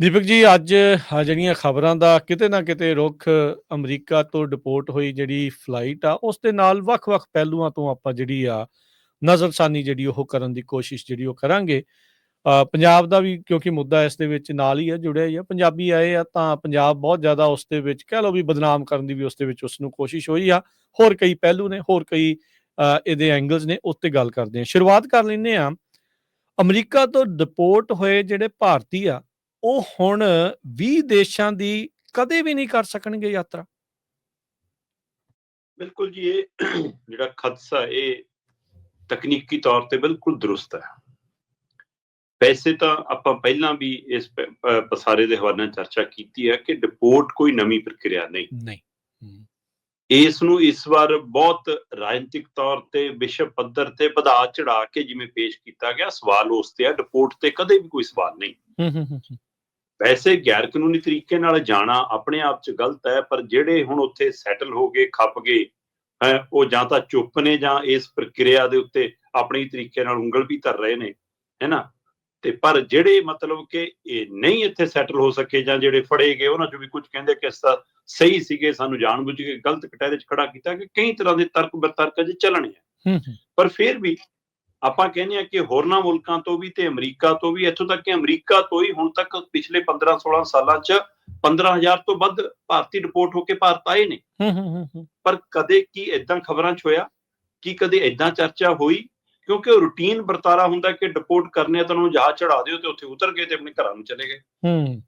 ਦੀਪਕ ਜੀ, ਅੱਜ ਜਿਹੜੀਆਂ ਖਬਰਾਂ ਦਾ ਕਿਤੇ ਨਾ ਕਿਤੇ ਰੁਖ ਅਮਰੀਕਾ ਤੋਂ ਡਿਪੋਰਟ ਹੋਈ ਜਿਹੜੀ ਫਲਾਈਟ ਆ, ਉਸ ਦੇ ਨਾਲ ਵੱਖ-ਵੱਖ ਪਹਿਲੂਆਂ ਤੋਂ ਆਪਾਂ ਜਿਹੜੀ ਆ ਨਜ਼ਰਸਾਨੀ ਜਿਹੜੀ ਉਹ ਕਰਨ ਦੀ ਕੋਸ਼ਿਸ਼ ਜਿਹੜੀ ਉਹ ਕਰਾਂਗੇ। ਪੰਜਾਬ ਦਾ ਵੀ ਕਿਉਂਕਿ ਮੁੱਦਾ ਇਸ ਦੇ ਵਿੱਚ ਨਾਲ ਹੀ ਆ, ਜੁੜਿਆ ਹੀ ਆ, ਪੰਜਾਬੀ ਆਏ ਆ ਤਾਂ ਪੰਜਾਬ ਬਹੁਤ ਜ਼ਿਆਦਾ ਉਸ ਦੇ ਵਿੱਚ ਕਹਿ ਲਓ ਵੀ ਬਦਨਾਮ ਕਰਨ ਦੀ ਵੀ ਉਸ ਦੇ ਵਿੱਚ ਉਸ ਨੂੰ ਕੋਸ਼ਿਸ਼ ਹੋਈ ਆ। ਹੋਰ ਕਈ ਪਹਿਲੂ ਨੇ, ਹੋਰ ਕਈ ਇਹਦੇ ਐਂਗਲਸ ਨੇ, ਉਸ ਤੇ ਗੱਲ ਕਰਦੇ ਆ। ਸ਼ੁਰੂਆਤ ਕਰ ਲੈਂਦੇ ਆ। ਅਮਰੀਕਾ ਤੋਂ ਡਿਪੋਰਟ ਹੋਏ ਜਿਹੜੇ ਭਾਰਤੀ ਆ ਉਹ ਹੁਣ 20 ਦੇਸ਼ਾਂ ਦੀ ਕਦੇ ਵੀ ਨਹੀਂ ਕਰ ਸਕਣਗੇ ਯਾਤਰਾ। ਬਿਲਕੁਲ ਜੀ ਇਹ ਜਿਹੜਾ ਖਦਸ਼ਾ ਇਹ ਤਕਨੀਕੀ ਤੌਰ ਤੇ ਬਿਲਕੁਲ ਦਰੁਸਤ ਹੈ। ਵੈਸੇ ਤਾਂ ਆਪਾਂ ਪਹਿਲਾਂ ਵੀ ਇਸ ਪਸਾਰੇ ਦੇ ਹਵਾਲੇ ਨਾਲ ਚਰਚਾ ਕੀਤੀ ਹੈ ਕਿ ਡਿਪੋਰਟ ਕੋਈ ਨਵੀਂ ਪ੍ਰਕਿਰਿਆ ਨਹੀਂ। ਨਹੀਂ ਇਸ ਨੂੰ ਇਸ ਵਾਰ ਬਹੁਤ ਰਾਜਨੀਤਿਕ ਤੌਰ ਤੇ ਵਿਸ਼ਵ ਪੱਧਰ ਤੇ ਵਧਾ ਚੜਾ ਕੇ ਜਿਵੇਂ ਪੇਸ਼ ਕੀਤਾ ਗਿਆ ਸਵਾਲ ਉਸ ਤੇ ਹੈ ਡਿਪੋਰਟ ਤੇ ਕਦੇ ਵੀ ਕੋਈ ਸਵਾਲ ਨਹੀਂ। ਹੂੰ ਹੂੰ ਹੂੰ। ਵੈਸੇ ਗੈਰ ਕਾਨੂੰਨੀ ਤਰੀਕੇ ਨਾਲ ਜਾਣਾ ਆਪਣੇ ਆਪ 'ਚ ਗਲਤ ਹੈ ਪਰ ਜਿਹੜੇ ਹੁਣ ਉੱਥੇ ਸੈਟਲ ਹੋ ਗਏ ਖੱਪ ਗਏ ਹੈ ਉਹ ਜਾਂ ਤਾਂ ਚੁੱਪ ਨੇ ਜਾਂ ਇਸ ਪ੍ਰਕਿਰਿਆ ਦੇ ਉੱਤੇ ਆਪਣੀ ਤਰੀਕੇ ਨਾਲ ਉਂਗਲ ਵੀ ਧਰ ਰਹੇ ਨੇ ਹੈਨਾ ਤੇ ਪਰ ਜਿਹੜੇ ਮਤਲਬ ਕਿ ਇਹ ਨਹੀਂ ਇੱਥੇ ਸੈਟਲ ਹੋ ਸਕੇ ਜਾਂ ਜਿਹੜੇ ਫੜੇ ਗਏ ਉਹਨਾਂ 'ਚੋਂ ਵੀ ਕੁਝ ਕਹਿੰਦੇ ਕਿ ਇਸ ਦਾ ਸਹੀ ਸੀਗੇ ਸਾਨੂੰ ਜਾਣਬੁੱਝ ਕੇ ਗਲਤ ਕਟਹਿਰੇ 'ਚ ਖੜਾ ਕੀਤਾ ਕਿ ਕਈ ਤਰ੍ਹਾਂ ਦੇ ਤਰਕ ਬਤਰਕ ਅਜੇ ਚੱਲਣੇ ਆ। ਹੂੰ ਹੂੰ। ਪਰ ਫਿਰ ਵੀ ਆਪਾਂ ਕਹਿੰਦੇ ਆ ਕਿ ਹੋਰਨਾਂ ਮੁਲਕਾਂ ਤੋਂ ਵੀ ਤੇ ਅਮਰੀਕਾ ਤੋਂ ਵੀ ਇੱਥੋਂ ਤੱਕ ਕਿ ਅਮਰੀਕਾ ਤੋਂ ਹੀ ਹੁਣ ਤੱਕ ਪਿਛਲੇ 15-16 ਸਾਲਾਂ 'ਚ 15000 ਤੋਂ ਵੱਧ ਭਾਰਤੀ ਰਿਪੋਰਟ ਹੋ ਕੇ ਭਾਰਤ ਆਏ ਨੇ। ਹੂੰ ਹੂੰ ਹੂੰ ਹੂੰ। ਪਰ ਕਦੇ ਕੀ ਇਦਾਂ ਖਬਰਾਂ 'ਚ ਹੋਇਆ? ਕੀ ਕਦੇ ਇਦਾਂ ਚਰਚਾ ਹੋਈ? ਕਿਉਂਕਿ ਉਹ ਰੂਟੀਨ ਵਰਤਾਰਾ ਹੁੰਦਾ ਕਿ ਡਿਪੋਰਟ ਕਰਨੇ ਤਾਂ ਉਹਨੂੰ ਜਹਾਜ਼ ਚੜਾ ਦਿਓ ਤੇ ਉੱਥੇ ਉਤਰ ਗਏ ਤੇ ਆਪਣੇ ਘਰਾਂ ਨੂੰ ਚਲੇ ਗਏ। ਹੂੰ।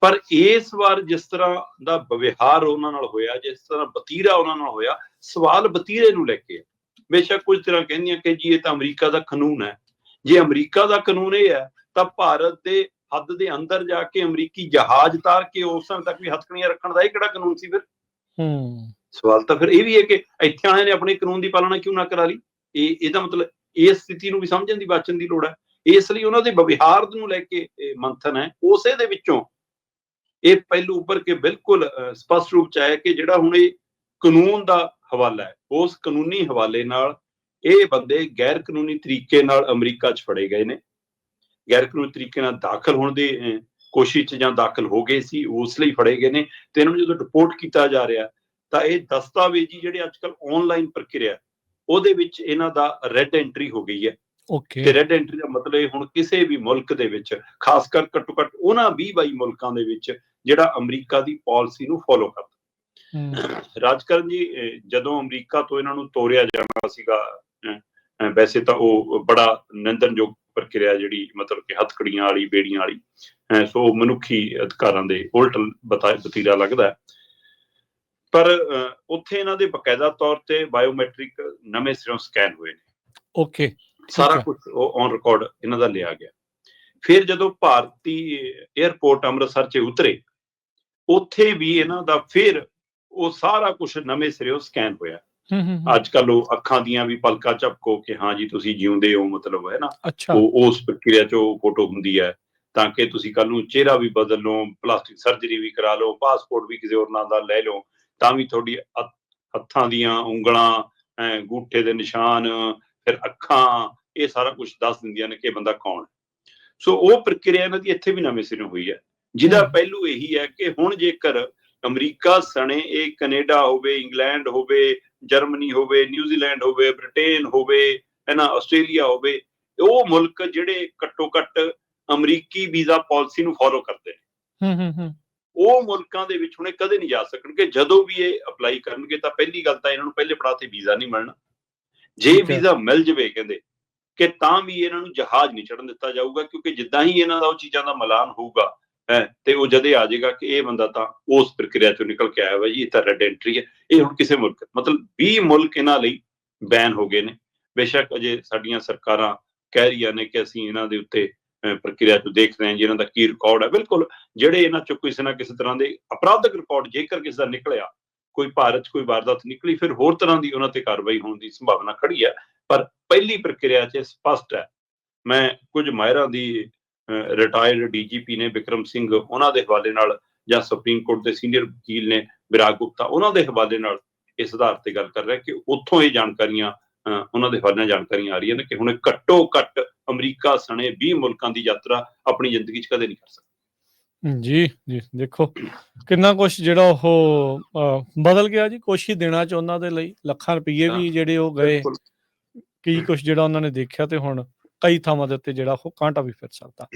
ਪਰ ਇਸ ਵਾਰ ਜਿਸ ਤਰ੍ਹਾਂ ਦਾ ਵਿਵਹਾਰ ਉਹਨਾਂ ਨਾਲ ਹੋਇਆ ਜਿਸ ਤਰ੍ਹਾਂ ਵਤੀਰਾ ਉਹਨਾਂ ਨਾਲ ਹੋਇਆ ਸਵਾਲ ਵਤੀਰੇ ਨੂੰ ਲੈ ਕੇ ਹੈ। ਬੇਸ਼ੱਕ ਕੁਝ ਤਰ੍ਹਾਂ ਕਹਿੰਦੀਆਂ ਕਿ ਜੀ ਇਹ ਤਾਂ ਅਮਰੀਕਾ ਦਾ ਕਾਨੂੰਨ ਹੈ। ਜੇ ਅਮਰੀਕਾ ਦਾ ਕਾਨੂੰਨ ਇਹ ਹੈ ਤਾਂ ਭਾਰਤ ਦੇ ਹੱਦ ਦੇ ਅੰਦਰ ਜਾ ਕੇ ਅਮਰੀਕੀ ਜਹਾਜ਼ ਤਾਰ ਕੇ ਉਸ ਸਮੇਂ ਤੱਕ ਵੀ ਹੱਥਕੜੀਆਂ ਰੱਖਣ ਦਾ ਇਹ ਕਿਹੜਾ ਕਾਨੂੰਨ ਸੀ ਫਿਰ? ਹੂੰ। ਸਵਾਲ ਤਾਂ ਫਿਰ ਇਹ ਵੀ ਹੈ ਕਿ ਇੱਥੇ ਆਣੇ ਨੇ ਆਪਣੇ ਕਾਨੂੰਨ ਦੀ ਪਾਲਣਾ ਕਿਉਂ ਨਾ ਕਰਾ ਲਈ? ਇਹ ਇਹਦਾ ਮਤਲਬ ਇਸ ਸਥਿਤੀ ਨੂੰ ਵੀ ਸਮਝਣ ਦੀ ਬਾਚਣ ਦੀ ਲੋੜ ਹੈ। ਇਸ ਲਈ ਉਹਨਾਂ ਦੇ ਵਿਵਹਾਰ ਨੂੰ ਲੈ ਕੇ ਇਹ ਮੰਥਨ ਹੈ। ਉਸੇ ਦੇ ਵਿੱਚੋਂ ਇਹ ਪਹਿਲੂ ਉੱਪਰ ਕੇ ਬਿਲਕੁਲ ਸਪਸ਼ਟ ਰੂਪ ਚ ਆਇਆ ਕਿ ਜਿਹੜਾ ਹੁਣ ਇਹ ਕਾਨੂੰਨ ਦਾ ਹਵਾਲਾ ਹੈ। ਉਸ ਕਾਨੂੰਨੀ ਹਵਾਲੇ ਨਾਲ ਇਹ ਬੰਦੇ ਗੈਰ ਕਾਨੂੰਨੀ ਤਰੀਕੇ ਨਾਲ ਅਮਰੀਕਾ 'ਚ ਫੜੇ ਗਏ ਨੇ। ਗੈਰ ਕਾਨੂੰਨੀ ਤਰੀਕੇ ਨਾਲ ਦਾਖਲ ਹੋਣ ਦੀ ਕੋਸ਼ਿਸ਼ 'ਚ ਜਾਂ ਦਾਖਲ ਹੋ ਗਏ ਸੀ ਉਸ ਲਈ ਫੜੇ ਗਏ ਨੇ ਤੇ ਇਹਨਾਂ ਨੂੰ ਜਦੋਂ ਰਿਪੋਰਟ ਕੀਤਾ ਜਾ ਰਿਹਾ ਤਾਂ ਇਹ ਦਸਤਾਵੇਜ਼ੀ ਜਿਹੜੇ ਅੱਜਕੱਲ ਆਨਲਾਈਨ ਪ੍ਰਕਿਰਿਆ ਉਹਦੇ ਵਿੱਚ ਇਹਨਾਂ ਦਾ ਰੈੱਡ ਐਂਟਰੀ ਹੋ ਗਈ ਹੈ। ਓਕੇ ਤੇ ਰੈੱਡ ਐਂਟਰੀ ਦਾ ਮਤਲਬ ਇਹ ਹੁਣ ਕਿਸੇ ਵੀ ਮੁਲਕ ਦੇ ਵਿੱਚ ਖਾਸ ਕਰ ਘੱਟੋ ਘੱਟ ਉਹਨਾਂ 20 22 ਮੁਲਕਾਂ ਦੇ ਵਿੱਚ ਜਿਹੜਾ ਅਮਰੀਕਾ ਦੀ ਪਾਲਿਸੀ ਨੂੰ ਫੋਲੋ ਕਰਦਾ। ਰਾਜਕਰਨ ਜੀ ਜਦੋਂ ਅਮਰੀਕਾ ਤੋਂ ਇਹਨਾਂ ਨੂੰ ਤੋਰਿਆ ਜਾਣਾ ਸੀਗਾ ਵੈਸੇ ਤਾਂ ਉਹ ਬੜਾ ਨਿੰਦਨਯੋਗ ਪ੍ਰਕਿਰਿਆ ਜਿਹੜੀ ਮਤਲਬ ਕਿ ਹੱਥਕੜੀਆਂ ਵਾਲੀ ਬੇੜੀਆਂ ਵਾਲੀ ਸੋ ਮਨੁੱਖੀ ਅਧਿਕਾਰਾਂ ਦੇ ਉਲਟ ਬਤਾ- ਵਤੀਰਾ ਲੱਗਦਾ ਹੈ। ਪਰ ਉੱਥੇ ਇਹਨਾਂ ਦੇ ਬਕਾਇਦਾ ਤੌਰ ਤੇ ਬਾਇਓਮੈਟ੍ਰਿਕ ਨਵੇਂ ਸਿਰੋਂ ਸਕੈਨ ਹੋਏ ਨੇ ਓਕੇ ਸਾਰਾ। ਕੁਝ ਉਹ ਔਨ ਰਿਕਾਰਡ ਇਹਨਾਂ ਦਾ ਲਿਆ ਗਿਆ ਫਿਰ ਜਦੋਂ ਭਾਰਤੀ 에ਅਰਪੋਰਟ ਅੰਮ੍ਰਿਤਸਰ 'ਚ ਉਤਰੇ ਉੱਥੇ ਵੀ ਇਹਨਾਂ ਦਾ ਫਿਰ ਉਹ ਸਾਰਾ ਕੁਝ ਨਵੇਂ ਸਿਰੋਂ ਸਕੈਨ ਹੋਇਆ। ਅੱਜ ਕੱਲ ਉਹ ਅੱਖਾਂ ਦੀਆਂ ਵੀ ਪਲਕਾਂ ਝਪਕੋ ਕਿ ਹਾਂ ਜੀ ਤੁਸੀਂ ਜਿਉਂਦੇ ਹੋ ਮਤਲਬ ਹੈ ਨਾ। ਉਹ ਉਸ ਪ੍ਰਕਿਰਿਆ 'ਚ ਉਹ ਫੋਟੋ ਹੁੰਦੀ ਹੈ ਤਾਂ ਕਿ ਤੁਸੀਂ ਕੱਲ ਨੂੰ ਚਿਹਰਾ ਵੀ ਬਦਲ ਲਓ ਪਲਾਸਟਿਕ ਸਰਜਰੀ ਵੀ ਕਰਾ ਲਓ ਪਾਸਪੋਰਟ ਵੀ ਕਿਸੇ ਹੋਰ ਨਾਂ ਦਾ ਲੈ ਲਓ ਤਾਂ ਵੀ ਤੁਹਾਡੀ ਹੱਥ- ਦੀਆਂ ਉਂਗਲਾਂ ਅੰਗੂਠੇ ਦੇ ਨਿਸ਼ਾਨ ਫਿਰ ਅੱਖਾਂ ਇਹ ਸਾਰਾ ਕੁਝ ਦੱਸ ਦਿੰਦੀਆਂ ਨੇ ਕਿ ਇਹ ਬੰਦਾ ਕੌਣ ਸੋ ਉਹ ਪ੍ਰਕਿਰਿਆ ਇਹਨਾਂ ਦੀ ਇੱਥੇ ਵੀ ਨਵੇਂ ਸਿਰੋਂ ਹੋਈ ਹੈ। ਜਿਹਦਾ। ਪਹਿਲੂ ਇਹੀ ਹੈ ਕਿ ਹੁਣ ਜੇਕਰ ਅਮਰੀਕਾ ਸਣੇ ਇਹ ਕੈਨੇਡਾ ਹੋਵੇ ਇੰਗਲੈਂਡ ਹੋਵੇ ਜਰਮਨੀ ਹੋਵੇ ਨਿਊਜ਼ੀਲੈਂਡ ਹੋਵੇ ਬ੍ਰਿਟੇਨ ਹੋਵੇ ਹੈ ਨਾ ਆਸਟ੍ਰੇਲੀਆ ਹੋਵੇ ਉਹ ਮੁਲਕ ਜਿਹੜੇ ਘੱਟੋ ਘੱਟ ਅਮਰੀਕੀ ਵੀਜ਼ਾ ਪਾਲਿਸੀ ਨੂੰ ਫੋਲੋ ਕਰਦੇ ਨੇ। ਹੂੰ ਹੂੰ ਹੂੰ। ਉਹ ਮੁਲਕਾਂ ਦੇ ਵਿੱਚ ਹੁਣੇ ਕਦੇ ਨਹੀਂ ਜਾ ਸਕਣਗੇ। ਜਦੋਂ ਵੀ ਇਹ ਅਪਲਾਈ ਕਰਨਗੇ ਤਾਂ ਪਹਿਲੀ ਗੱਲ ਤਾਂ ਇਹਨਾਂ ਨੂੰ ਪਹਿਲੇ ਪੜਾਅ ਤੇ ਵੀਜ਼ਾ ਨਹੀਂ ਮਿਲਣਾ। ਜੇ। ਵੀਜ਼ਾ ਮਿਲ ਜਵੇ ਕਹਿੰਦੇ ਕਿ ਤਾਂ ਵੀ ਇਹਨਾਂ ਨੂੰ ਜਹਾਜ਼ ਨਹੀਂ ਚੜਨ ਦਿੱਤਾ ਜਾਊਗਾ ਕਿਉਂਕਿ ਜਿੱਦਾਂ ਹੀ ਇਹਨਾਂ ਦਾ ਉਹ ਚੀਜ਼ਾਂ ਦਾ ਮਲਾਨ ਹੋਊਗਾ ਹੈ ਤੇ ਉਹ ਜਦੇ ਆ ਜਾਏਗਾ ਕਿ ਇਹ ਬੰਦਾ ਤਾਂ ਉਸ ਪ੍ਰਕਿਰਿਆ ਚੋਂ ਨਿਕਲ ਕੇ ਆਇਆ ਵਾ ਜੀ ਇਹ ਤਾਂ ਰੈਡ ਐਂਟਰੀ ਹੈ। ਇਹ ਹੁਣ ਕਿਸੇ ਮੁਲਕ ਮਤਲਬ 20 ਮੁਲਕ ਇਹਨਾਂ ਲਈ ਬੈਨ ਹੋ ਗਏ ਨੇ। ਬੇਸ਼ੱਕ ਅਜੇ ਸਾਡੀਆਂ ਸਰਕਾਰਾਂ ਕਹਿ ਰਹੀਆਂ ਨੇ ਕਿ ਅਸੀਂ ਇਹਨਾਂ ਦੇ ਉੱਤੇ ਅਹ, ਪ੍ਰਕਿਰਿਆ ਤੋਂ ਦੇਖ ਰਹੇ ਹਾਂ ਜੀ ਇਹਨਾਂ ਦਾ ਕੀ ਰਿਕਾਰਡ ਹੈ। ਬਿਲਕੁਲ ਜਿਹੜੇ ਇਹਨਾਂ ਚੋਂ ਕਿਸੇ ਨਾ ਕਿਸੇ ਤਰ੍ਹਾਂ ਦੇ ਅਪਰਾਧਕ ਰਿਕਾਰਡ ਜੇਕਰ ਕਿਸੇ ਦਾ ਨਿਕਲਿਆ ਕੋਈ ਭਾਰਤ 'ਚ ਕੋਈ ਵਾਰਦਾਤ ਨਿਕਲੀ ਫਿਰ ਹੋਰ ਤਰ੍ਹਾਂ ਦੀ ਉਹਨਾਂ ਤੇ ਕਾਰਵਾਈ ਹੋਣ ਦੀ ਸੰਭਾਵਨਾ ਖੜੀ ਹੈ। ਪਰ ਪਹਿਲੀ ਪ੍ਰਕਿਰਿਆ 'ਚ ਸਪਸ਼ਟ ਹੈ। ਮੈਂ ਕੁਝ ਮਾਹਿਰਾਂ ਦੀ ਰਿਟਾਇਰਡ ਡੀਜੀਪੀ ਨੇ ਵਿਕਰਮ ਸਿੰਘ ਉਹਨਾਂ ਦੇ ਹਵਾਲੇ ਨਾਲ ਜਾਂ ਸੁਪਰੀਮ ਕੋਰਟ ਦੇ ਸੀਨੀਅਰ ਵਕੀਲ ਨੇ ਵਿਰਾਗ ਗੁਪਤਾ ਉਹਨਾਂ ਦੇ ਹਵਾਲੇ ਨਾਲ ਇਸ ਆਧਾਰ ਤੇ ਗੱਲ ਕਰ ਰਿਹਾ ਕਿ ਉੱਥੋਂ ਇਹ ਜਾਣਕਾਰੀਆਂ ਉਹਨਾਂ ਦੇ ਹਵਾਲੇ ਨਾਲ ਜਾਣਕਾਰੀਆਂ ਆ ਰਹੀਆਂ ਨੇ ਕਿ ਹੁਣ ਘੱਟੋ ਘੱਟ ਅਮਰੀਕਾ ਸਣੇ 20 ਮੁਲਕਾਂ ਦੀ ਯਾਤਰਾ ਆਪਣੀ ਜ਼ਿੰਦਗੀ 'ਚ ਕਦੇ ਨਹੀਂ ਕਰ ਸਕਦਾ। ਜੀ ਜੀ ਦੇਖੋ ਕਿੰਨਾ ਕੁਛ ਜਿਹੜਾ ਉਹ ਬਦਲ ਗਿਆ ਜੀ ਕੁਛ ਹੀ ਦੇਣਾ ਚ ਉਹਨਾਂ ਦੇ ਲਈ ਲੱਖਾਂ ਰੁਪਏ ਵੀ ਜਿਹੜੇ ਉਹ ਗਏ। ਕੀ ਕੁਛ ਜਿਹੜਾ ਉਹਨਾਂ ਨੇ ਦੇਖਿਆ ਤੇ ਹੁਣ ਕਈ ਥਾਵਾਂ ਦੇ ਉੱਤੇ ਜਿਹੜਾ ਉਹ ਕਾਂਟਾ ਵੀ ਫਿਰ ਸਕਦਾ।